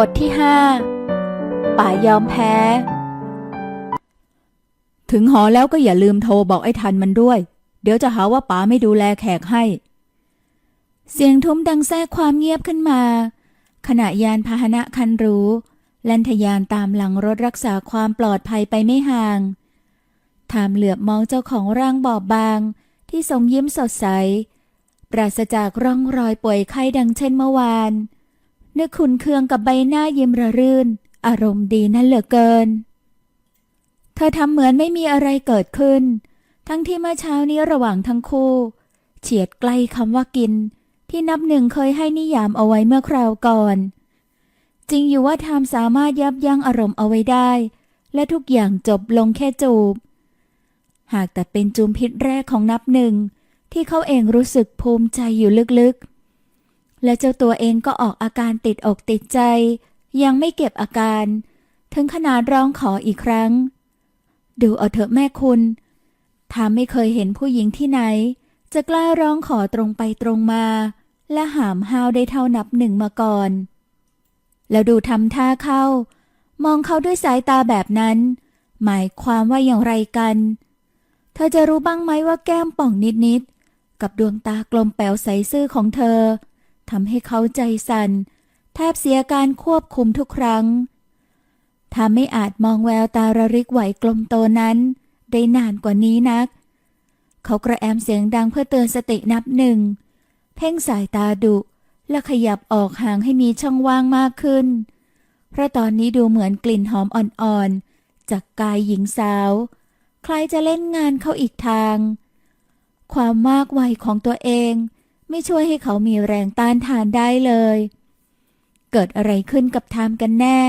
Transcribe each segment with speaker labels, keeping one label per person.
Speaker 1: บทที่ห้าป่ายอมแพ้ ถึงหอแล้วก็อย่าลืมโทรบอกไอ้ทันมันด้วย เดี๋ยวจะหาว่าป๋าไม่ดูแลแขกให้ เสียงทุ้มดังแทรกความเงียบขึ้นมา ขณะยานพาหนะคันรูแล่นทยานตามหลังรถรักษาความปลอดภัยไปไม่ห่างถามเหลือบมองเจ้าของร่างบอบบาง ที่ทรงยิ้มสดใส ปราศจากร่องรอยป่วยไข้ดังเช่นเมื่อวาน นึกขุนเคืองกับใบหน้ายิ้มระรื่น อารมณ์ดีนั่นเหลือเกิน เธอทำเหมือนไม่มีอะไรเกิดขึ้น ทั้งที่เมื่อเช้านี้ระหว่างทั้งคู่ เฉียดใกล้คำว่ากิน ที่นับหนึ่งเคยให้นิยามเอาไว้เมื่อคราวก่อน จริงอยู่ว่าทามสามารถยับยั้งอารมณ์เอาไว้ได้ และทุกอย่างจบลงแค่จูบ หากแต่เป็นจูมพิษแรกของนับหนึ่งที่เขาเองรู้สึกภูมิใจอยู่ลึกๆ และเจ้าตัวเองก็ออกอาการติดอกติดใจ ยังไม่เก็บอาการ ถึงขนาดร้องขออีกครั้ง ดูเอาเถอะแม่คุณทาไม่เคยเห็นผู้หญิงที่ไหน จะกล้าร้องขอตรงไปตรงมา และหามห้าวได้เท่านับหนึ่งมาก่อน แล้วดูทำท่าเข้า มองเขาด้วยสายตาแบบนั้น หมายความว่าอย่างไรกัน เธอจะรู้บ้างไหมว่าแก้มป่องนิดๆกับดวงตากลมแป๋วใสซื่อของเธอ ทำให้เขาใจสัน่นแทบเสียการควบคุมทุกครั้งทำไม่อาจมองแววตาระริกไหวกลมโตนั้น ได้นานกว่านี้นัก เขากระแอมเสียงดังเพื่อเตือนสตินับหนึ่ง เพ่งสายตาดุและขยับออกห่างให้มีช่องว่างมากขึ้น เพราะตอนนี้ดูเหมือนกลิ่นหอมอ่อนๆ จากกายหญิงสาว ใครจะเล่นงานเขาอีกทาง ความมากวัยของตัวเอง ไม่ช่วยให้เขามีแรงต้านทานได้เลย เกิดอะไรขึ้นกับทามกันแน่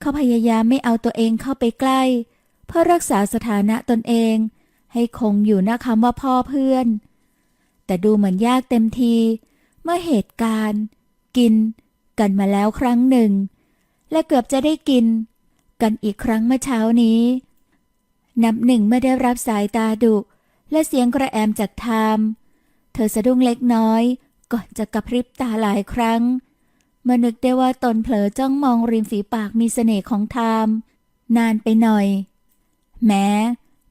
Speaker 1: เขาพยายามไม่เอาตัวเองเข้าไปใกล้ เพื่อรักษาสถานะตนเอง ให้คงอยู่หน้าคำว่าพ่อเพื่อน แต่ดูเหมือนยากเต็มที เมื่อเหตุการณ์ กิน กันมาแล้วครั้งหนึ่ง และเกือบจะได้กิน กันอีกครั้งเมื่อเช้านี้ นับหนึ่งเมื่อได้รับสายตาดุและเสียงกระแอมจากไทามเธ อสะดุ้งเล็กน้อย ก่อนจะกระพริบตาหลายครั้งเมื่อนึกได้ว่าตนเผลอจ้องมองริมฝีปากมีเสน่ห์ของไทามนานไปหน่อย แม้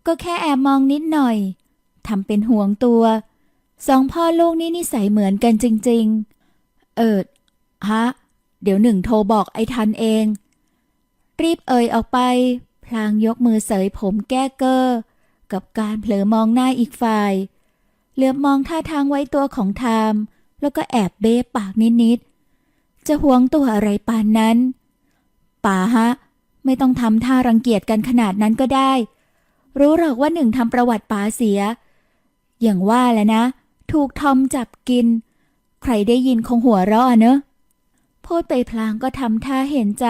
Speaker 1: ก็แค่แอบมองนิดหน่อยทำเป็นห่วงตัวสองพ่อลูกนี่นิสัยเหมือนกันจริง ๆ เอิดฮะ เดี๋ยวหนึ่งโทรบอกไอ้ทันเอง รีบเอ่ยออกไป พลางยกมือเสยผมแก้เกอ้อกับการเผลอมองหน้าอีกฝ่าย เหลือบมองท่าทางไว้ตัวของไทาม แล้วก็แอบเบ้ปากนิดๆ จะหวงตัวอะไรปานนั้น ป่าฮะ ไม่ต้องทำท่ารังเกียจกันขนาดนั้นก็ได้ รู้หรอกว่าหนึ่งทำประวัติป๋าเสีย อย่างว่าแหละนะ ถูกทอมจับกิน ใครได้ยินคงหัวเราะอะเนอะพูดไปพลางก็ทำท่าเห็นใจ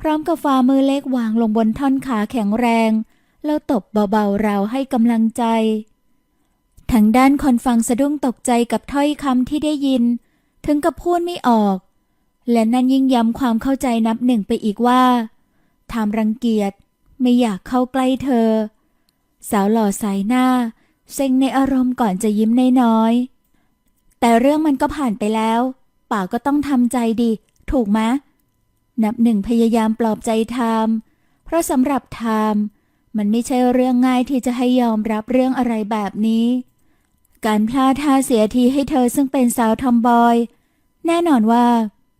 Speaker 1: พร้อมกับฝ่ามือเล็กวางลงบนท่อนขาแข็งแรง แล้วตบเบาๆเราให้กำลังใจ ทางด้านคนฟังสะดุ้งตกใจกับถ้อยคำที่ได้ยิน ถึงกับพูดไม่ออก และนั่นยิ่งย้ำความเข้าใจนับหนึ่งไปอีกว่าทามรังเกียจไม่อยากเข้าใกล้เธอ สาวหล่อสายหน้า เซ็งในอารมณ์ก่อนจะยิ้มน้อยๆแต่เรื่องมันก็ผ่านไปแล้ว ป่าก็ต้องทำใจดีถูกไหมนับหนึ่งพยายามปลอบใจทามเพราะสำหรับทามมันไม่ใช่เรื่องง่ายที่จะให้ยอมรับเรื่องอะไรแบบนี้ การพลาดท่าเสียทีให้เธอซึ่งเป็นสาวทอมบอย แน่นอนว่า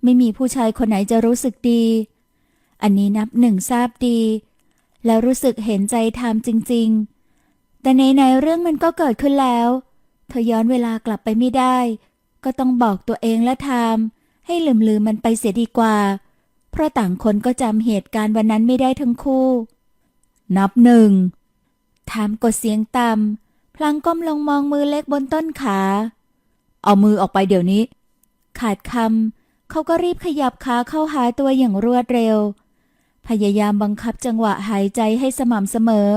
Speaker 1: ไม่มีผู้ชายคนไหนจะรู้สึกดี อันนี้นับหนึ่งทราบดี แล้วรู้สึกเห็นใจทามจริง ๆ แต่ในในเรื่องมันก็เกิดขึ้นแล้ว เธอย้อนเวลากลับไปไม่ได้ ก็ต้องบอกตัวเองและทามให้ลืมลืมมันไปเสียดีกว่า เพราะต่างคนก็จำเหตุการณ์วันนั้นไม่ได้ทั้งคู่ นับหนึ่งถามกดเสียงต่ำ พลางก้มลงมองมือเล็กบนต้นขา เอามือออกไปเดี๋ยวนี้ ขาดคำเขาก็รีบขยับขาเข้าหาตัวอย่างรวดเร็ว พยายามบังคับจังหวะหายใจให้สม่ำเสมอ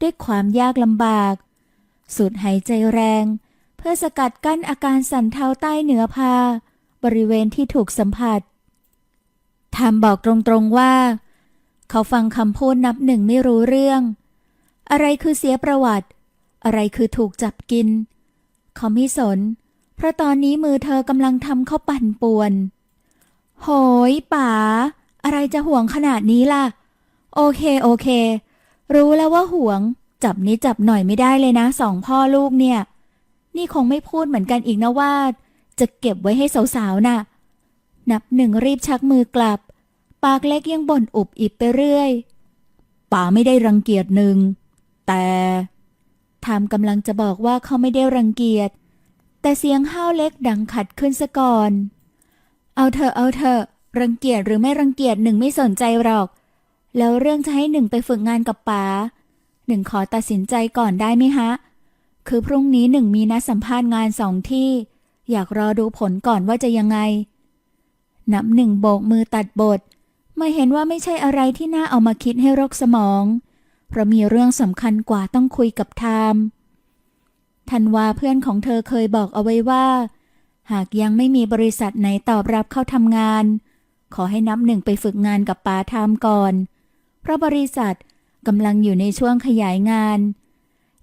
Speaker 1: ด้วยความยากลำบาก สูดหายใจแรง เพื่อสกัดกั้นอาการสั่นเทาใต้เหนือผ้าบริเวณที่ถูกสัมผัสทามบอกตรงๆว่า เขาฟังคำพูดนับหนึ่งไม่รู้เรื่อง อะไรคือเสียประวัติ อะไรคือถูกจับกิน เขาไม่สน เพราะตอนนี้มือเธอกำลังทำข้าวปั่นป่วน โหยป๋า อะไรจะห่วงขนาดนี้ล่ะ โอเคโอเค รู้แล้วว่าห่วง จับนี้จับหน่อยไม่ได้เลยนะสองพ่อลูกเนี่ย นี่คงไม่พูดเหมือนกันอีกนะว่า จะเก็บไว้ให้สาวๆน่ะ นับหนึ่งรีบชักมือกลับ ปากเล็กยังบ่นอุบอิบไปเรื่อยป๋าไม่ได้รังเกียจหนึ่ง แต่ ทามกำลังจะบอกว่าเขาไม่ได้รังเกียจ แต่เสียงห้าวเล็กดังขัดขึ้นซะก่อน เอาเถอะเอาเถอะรังเกียจหรือไม่รังเกียจหนึ่งไม่สนใจหรอก แล้วเรื่องจะให้หนึ่งไปฝึกงานกับป๋าหนึ่งขอตัดสินใจก่อนได้ไหมฮะ คือพรุ่งนี้หนึ่งมีนัดสัมภาษณ์งานสองที่ อยากรอดูผลก่อนว่าจะยังไง นับหนึ่งโบกมือตัดบทเมื่อเห็นว่าไม่ใช่อะไรที่น่าเอามาคิดให้รกสมอง เพราะมีเรื่องสำคัญกว่าต้องคุยกับไทามธันวาเพื่อนของเธอเคยบอกเอาไว้ว่า หากยังไม่มีบริษัทไหนตอบรับเข้าทำงาน ขอให้นับหนึ่งไปฝึกงานกับป๋าไทามก่อน เพราะบริษัทกำลังอยู่ในช่วงขยายงาน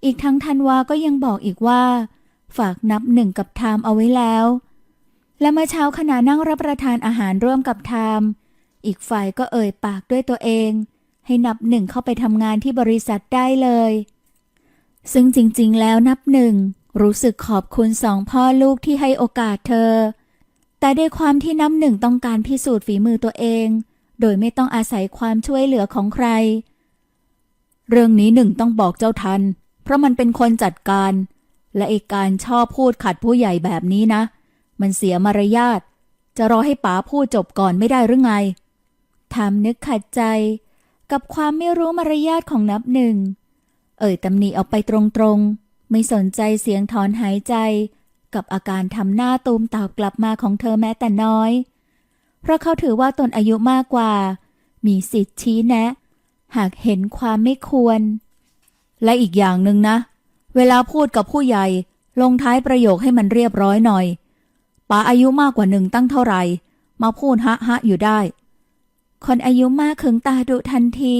Speaker 1: อีกทั้งธันวาก็ยังบอกอีกว่า ฝากนับหนึ่งกับไทามเอาไว้แล้ว และเมื่อเช้าขณะนั่งรับประทานอาหารร่วมกับไทามอีกฝ่ายก็เอ่ยปากด้วยตัวเอง ให้นับหนึ่งเข้าไปทำงานที่บริษัทได้เลย ซึ่งจริงๆ แล้วนับหนึ่งรู้สึกขอบคุณสองพ่อลูกที่ให้โอกาสเธอ แต่ด้วยความที่นับหนึ่งต้องการพิสูจน์ฝีมือตัวเอง โดยไม่ต้องอาศัยความช่วยเหลือของใคร เรื่องนี้หนึ่งต้องบอกเจ้าทัน เพราะมันเป็นคนจัดการ และไอการชอบพูดขัดผู้ใหญ่แบบนี้นะ มันเสียมารยาท จะรอให้ป๋าพูดจบก่อนไม่ได้หรือไงทำนึกขัดใจ กับความไม่รู้มารยาทของนับหนึ่ง เอ่ยตำหนิออกไปตรงๆ ไม่สนใจเสียงถอนหายใจ กับอาการทำหน้าตูมตอบกลับมาของเธอแม้แต่น้อย เพราะเขาถือว่าตนอายุมากกว่า มีสิทธิ์ชี้แนะ หากเห็นความไม่ควร และอีกอย่างหนึ่งนะ เวลาพูดกับผู้ใหญ่ ลงท้ายประโยคให้มันเรียบร้อยหน่อยป๋าอายุมากกว่าหนึ่งตั้งเท่าไหร่ มาพูดฮะฮะอยู่ได้ คนอายุมากขึงตาดุทันที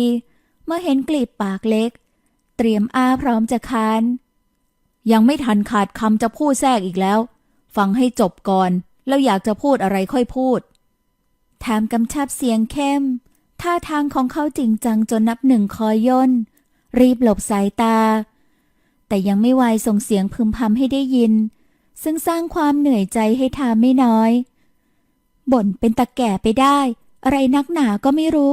Speaker 1: เมื่อเห็นกลีบปากเล็ก เตรียมอ้าพร้อมจะค้าน ยังไม่ทันขาดคำจะพูดแทรกอีกแล้ว ฟังให้จบก่อน แล้วอยากจะพูดอะไรค่อยพูดแถมกำชับเสียงเข้ม ท่าทางของเขาจริงจังจนนับหนึ่งคอยย่น รีบหลบสายตา แต่ยังไม่ไวส่งเสียงพึมพำให้ได้ยิน ซึ่งสร้างความเหนื่อยใจให้ทามไม่น้อย บ่นเป็นตะแก่ไปได้ อะไรนักหนาก็ไม่รู้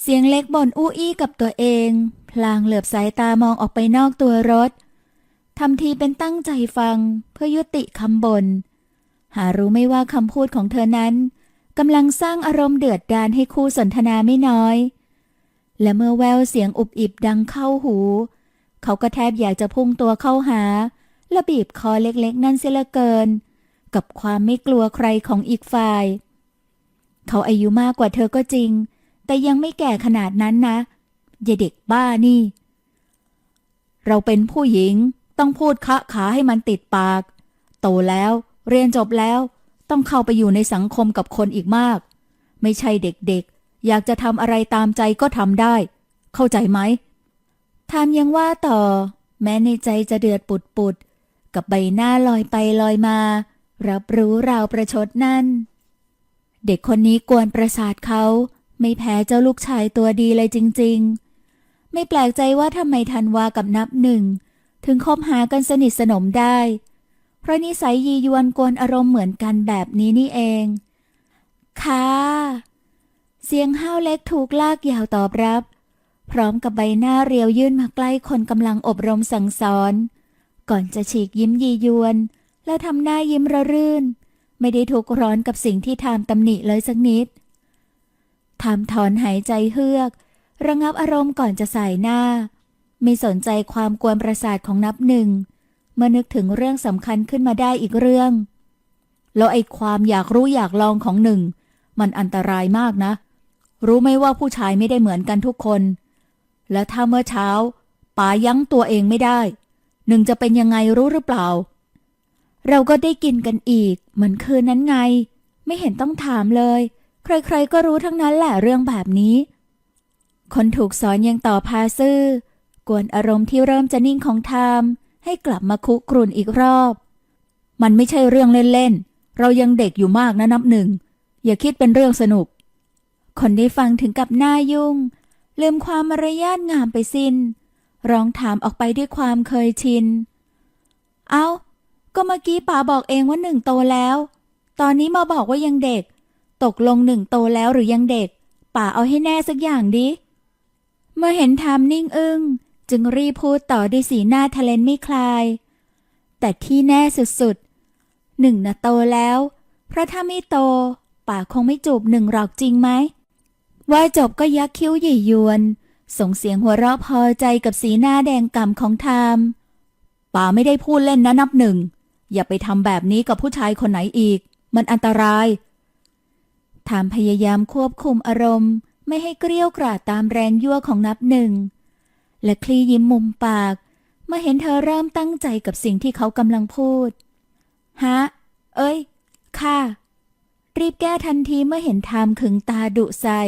Speaker 1: เสียงเล็กบ่นอู้อี้กับตัวเอง พลางเหลือบสายตามองออกไปนอกตัวรถทำทีเป็นตั้งใจฟังเพื่อยุติคำบน่นหารู้ไม่ว่าคำพูดของเธอนั้นกำลังสร้างอารมณ์เดือดดาลให้คู่สนทนาไม่น้อย และเมื่อแววเสียงอุบอิบดังเข้าหู เขาก็แทบอยากจะพุ่งตัวเข้าหา และบีบคอเล็กๆ นั่นเสียเหลือเกิน กับความไม่กลัวใครของอีกฝ่าย เขาอายุมากกว่าเธอก็จริง แต่ยังไม่แก่ขนาดนั้นนะอย่าเด็กบ้านี่ เราเป็นผู้หญิงต้องพูดคะขาให้มันติดปาก โตแล้วเรียนจบแล้ว ต้องเข้าไปอยู่ในสังคมกับคนอีกมาก ไม่ใช่เด็กๆ อยากจะทำอะไรตามใจก็ทำได้ เข้าใจไหมทามยังว่าต่อ แม้ในใจจะเดือดปุดปุดกับใบหน้าลอยไปลอยมา รับรู้ราวประชดนั่น เด็กคนนี้กวนประสาทเขา ไม่แพ้เจ้าลูกชายตัวดีเลยจริง ๆ ไม่แปลกใจว่าทำไมทันวากับนับหนึ่ง ถึงคบหากันสนิทสนมได้ เพราะนิสัยยียวนกวนอารมณ์เหมือนกันแบบนี้นี่เอง ค่ะ เสียงห้าวเล็กถูกลากยาวตอบรับ พร้อมกับใบหน้าเรียวยื่นมาใกล้คนกำลังอบรมสั่งสอน ก่อนจะฉีกยิ้มยียวน แล้วทำหน้ายิ้มระรื่น ไม่ได้ทุกร้อนกับสิ่งที่ทามตำหนิเลยสักนิดทามถอนหายใจเฮือก ระงับอารมณ์ก่อนจะใส่หน้า ไม่สนใจความกวนประสาทของนับหนึ่งเมื่อนึกถึงเรื่องสำคัญขึ้นมาได้อีกเรื่อง แล้วไอ้ความอยากรู้อยากลองของหนึ่ง มันอันตรายมากนะ รู้ไหมว่าผู้ชายไม่ได้เหมือนกันทุกคน และถ้าเมื่อเช้าป๋ายั้งตัวเองไม่ได้ หนึ่งจะเป็นยังไงรู้หรือเปล่า เราก็ได้กินกันอีก เหมือนคืนนั้นไง ไม่เห็นต้องถามเลย ใครๆก็รู้ทั้งนั้นแหละเรื่องแบบนี้ คนถูกสอนยังต่อพาซื่อกวนอารมณ์ที่เริ่มจะนิ่งของทามให้กลับมาคุกรุ่นอีกรอบ มันไม่ใช่เรื่องเล่นๆ เรายังเด็กอยู่มากนะนับหนึ่ง อย่าคิดเป็นเรื่องสนุก คนได้ฟังถึงกับหน้ายุ่ง ลืมความมารยาทงามไปสิน้น ร้องถามออกไปด้วยความเคยชิน เอา ก็เมื่อกี้ป๋าบอกเองว่าหนึ่งโตแล้ว ตอนนี้มาบอกว่ายังเด็ก ตกลงหนึ่งโตแล้วหรือยังเด็ก ป๋าเอาให้แน่สักอย่างดิ เมื่อเห็นทามนิ่งอึง้งจึงรีพูดต่อด้วยสีหน้าทะเลนไม่คลาย แต่ที่แน่สุดๆหนึ่งน่ะโตแล้ว เพราะถ้าไม่โตป๋าคงไม่จูบหนึ่งหรอกจริงไหม ว่าจบก็ยักคิ้วหยี่ยวน ส่งเสียงหัวเราะพอใจกับสีหน้าแดงก่ำของทามป๋าไม่ได้พูดเล่นนะนับหนึ่ง อย่าไปทำแบบนี้กับผู้ชายคนไหนอีก มันอันตรายทามพยายามควบคุมอารมณ์ ไม่ให้เกลี้ยวกราดตามแรงยั่วของนับหนึ่ง และคลี่ยิ้มมุมปาก เมื่อเห็นเธอเริ่มตั้งใจกับสิ่งที่เขากำลังพูด ฮะ เอ้ย ค่ะ รีบแก้ทันทีเมื่อเห็นทามขึงตาดุใส่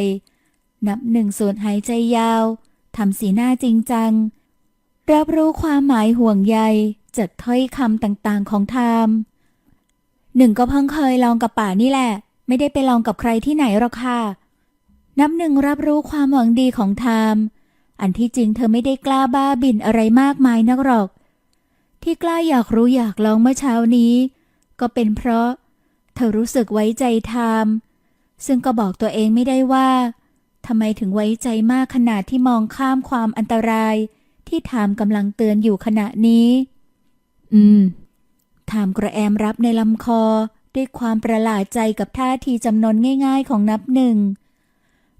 Speaker 1: นับหนึ่งสูดหายใจยาวทำสีหน้าจริงจัง รับรู้ความหมายห่วงใยจากถ้อยคำต่างๆของไทามหนึ่งก็เพิ่งเคยลองกับป่านี่แหละ ไม่ได้ไปลองกับใครที่ไหนหรอกค่ะ นับหนึ่งรับรู้ความหวังดีของไทามอันที่จริงเธอไม่ได้กล้าบ้าบินอะไรมากมายนักหรอก ที่กล้าอยากรู้อยากลองเมื่อเช้านี้ ก็เป็นเพราะ เธอรู้สึกไว้ใจไทามซึ่งก็บอกตัวเองไม่ได้ว่าทำไมถึงไว้ใจมากขนาดที่มองข้ามความอันตราย ที่ทามกำลังเตือนอยู่ขณะนี้ อืมทามกระแอมรับในลำคอด้วยความประหลาดใจกับท่าทีจำนนง่าย ๆ ของนับหนึ่ง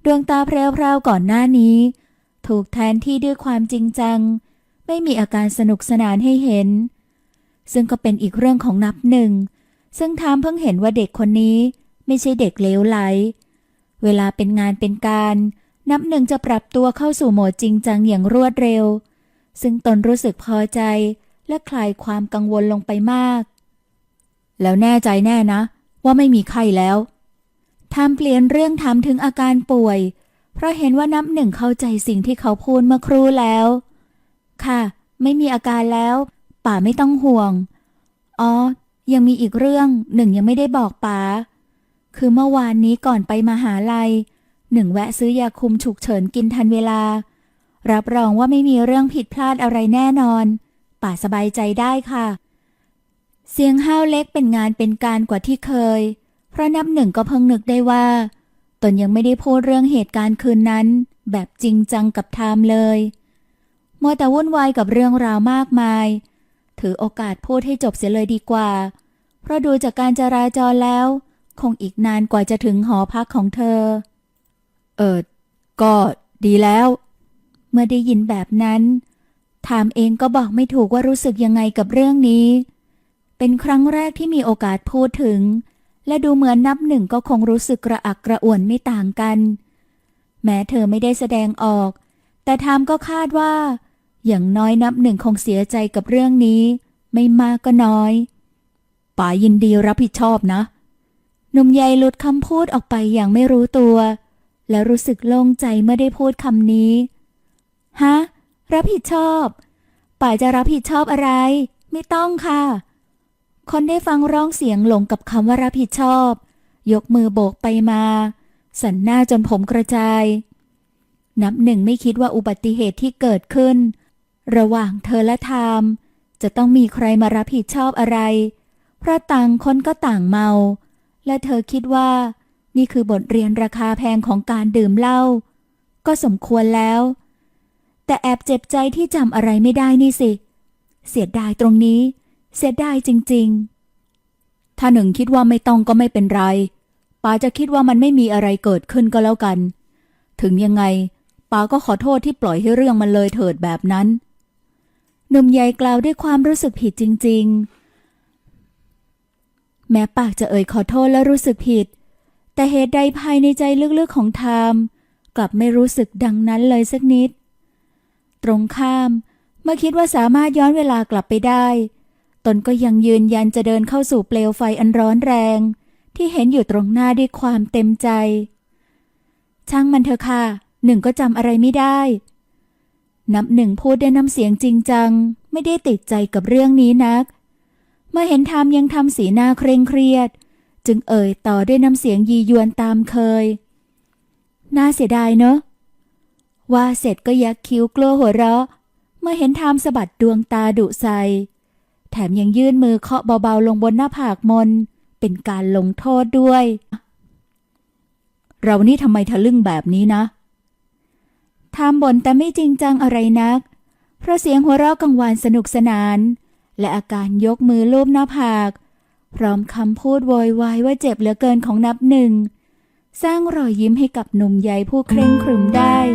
Speaker 1: ดวงตาแพรวๆก่อนหน้านี้ ถูกแทนที่ด้วยความจริงจัง ไม่มีอาการสนุกสนานให้เห็น ซึ่งก็เป็นอีกเรื่องของนับหนึ่ง ซึ่งทามเพิ่งเห็นว่าเด็กคนนี้ไม่ใช่เด็กเลวไหล เวลาเป็นงานเป็นการ นับหนึ่งจะปรับตัวเข้าสู่โหมดจริงจังอย่างรวดเร็ว ซึ่งตนรู้สึกพอใจและคลายความกังวลลงไปมาก แล้วแน่ใจแน่นะ ว่าไม่มีไข้แล้วทำเปลี่ยนเรื่องถามถึงอาการป่วย เพราะเห็นว่านับหนึ่งเข้าใจสิ่งที่เขาพูดเมื่อครู่แล้ว ค่ะ ไม่มีอาการแล้ว ป่าไม่ต้องห่วง อ๋อ ยังมีอีกเรื่องหนึ่งยังไม่ได้บอกป๋าคือเมื่อวานนี้ก่อนไปมหาลัย หนึ่งแวะซื้อยาคุมฉุกเฉินกินทันเวลา รับรองว่าไม่มีเรื่องผิดพลาดอะไรแน่นอน ป่าสบายใจได้ค่ะ เสียงห้าวเล็กเป็นงานเป็นการกว่าที่เคย เพราะนับหนึ่งก็เพิ่งนึกได้ว่า ตนยังไม่ได้พูดเรื่องเหตุการณ์คืนนั้น แบบจริงจังกับไทม์เลยมัวแต่วุ่นวายกับเรื่องราวมากมาย ถือโอกาสพูดให้จบเสียเลยดีกว่า เพราะดูจากการจราจรแล้ว คงอีกนานกว่าจะถึงหอพักของเธอ เออก็ดีแล้ว มื่อได้ยินแบบนั้น ถามเองก็บอกไม่ถูกว่ารู้สึกยังไงกับเรื่องนี้ เป็นครั้งแรกที่มีโอกาสพูดถึง และดูเหมือนนับหนึ่งก็คงรู้สึกกระอักกระอ่วนไม่ต่างกัน แม้เธอไม่ได้แสดงออก แต่ทามก็คาดว่า อย่างน้อยนับหนึ่งคงเสียใจกับเรื่องนี้ ไม่มากก็น้อยป๋ายินดีรับผิดชอบนะ หนุ่มใหญ่หลุดคำพูดออกไปอย่างไม่รู้ตัว และรู้สึกโล่งใจเมื่อได้พูดคำนี้ ฮะ รับผิดชอบ ป่าจะรับผิดชอบอะไร ไม่ต้องค่ะ คนได้ฟังร้องเสียงหลงกับคำว่ารับผิดชอบ ยกมือโบกไปมา สันหน้าจนผมกระจาย นับหนึ่งไม่คิดว่าอุบัติเหตุที่เกิดขึ้น ระหว่างเธอและทามจะต้องมีใครมารับผิดชอบอะไร เพราะต่างคนก็ต่างเมา และเธอคิดว่า นี่คือบทเรียนราคาแพงของการดื่มเหล้าก็สมควรแล้ว แต่แอบเจ็บใจที่จำอะไรไม่ได้นี่สิ เสียดายตรงนี้ เสียดายจริง ๆ ถ้าหนึ่งคิดว่าไม่ต้องก็ไม่เป็นไรป้าจะคิดว่ามันไม่มีอะไรเกิดขึ้นก็แล้วกัน ถึงยังไงป้าก็ขอโทษที่ปล่อยให้เรื่องมันเลยเถิดแบบนั้นหนุ่มใหญ่กล่าวด้วยความรู้สึกผิดจริง ๆ แม้ปากจะเอ่ยขอโทษและรู้สึกผิด แต่เหตุใดภายในใจลึกๆของไทม์กลับไม่รู้สึกดังนั้นเลยสักนิด ตรงข้าม เมื่อคิดว่าสามารถย้อนเวลากลับไปได้ ตนก็ยังยืนยันจะเดินเข้าสู่เปลวไฟอันร้อนแรง ที่เห็นอยู่ตรงหน้าด้วยความเต็มใจ ช่างมันเถอะค่ะ หนึ่งก็จำอะไรไม่ได้ นับหนึ่งพูดด้วยน้ำเสียงจริงจัง ไม่ได้ติดใจกับเรื่องนี้นัก เมื่อเห็นทามยังทำสีหน้าเคร่งเครียด จึงเอ่ยต่อด้วยน้ำเสียงยียวนตามเคย น่าเสียดายเนอะ ว่าเสร็จก็ยักคิ้วกลัวหัวเราะ เมื่อเห็นทามสะบัดดวงตาดุใสแถมยังยื่นมือเคาะเบาๆลงบนหน้าผากมน เป็นการลงโทษด้วย เรานี่ทำไมทะลึ่งแบบนี้นะทามบ่นแต่ไม่จริงจังอะไรนัก เพราะเสียงหัวเราะกังวานสนุกสนาน และอาการยกมือลูบหน้าผาก พร้อมคำพูดโวยวายว่าเจ็บเหลือเกินของนับหนึ่ง สร้างรอยยิ้มให้กับหนุ่มใหญ่ผู้เคร่งครึมได้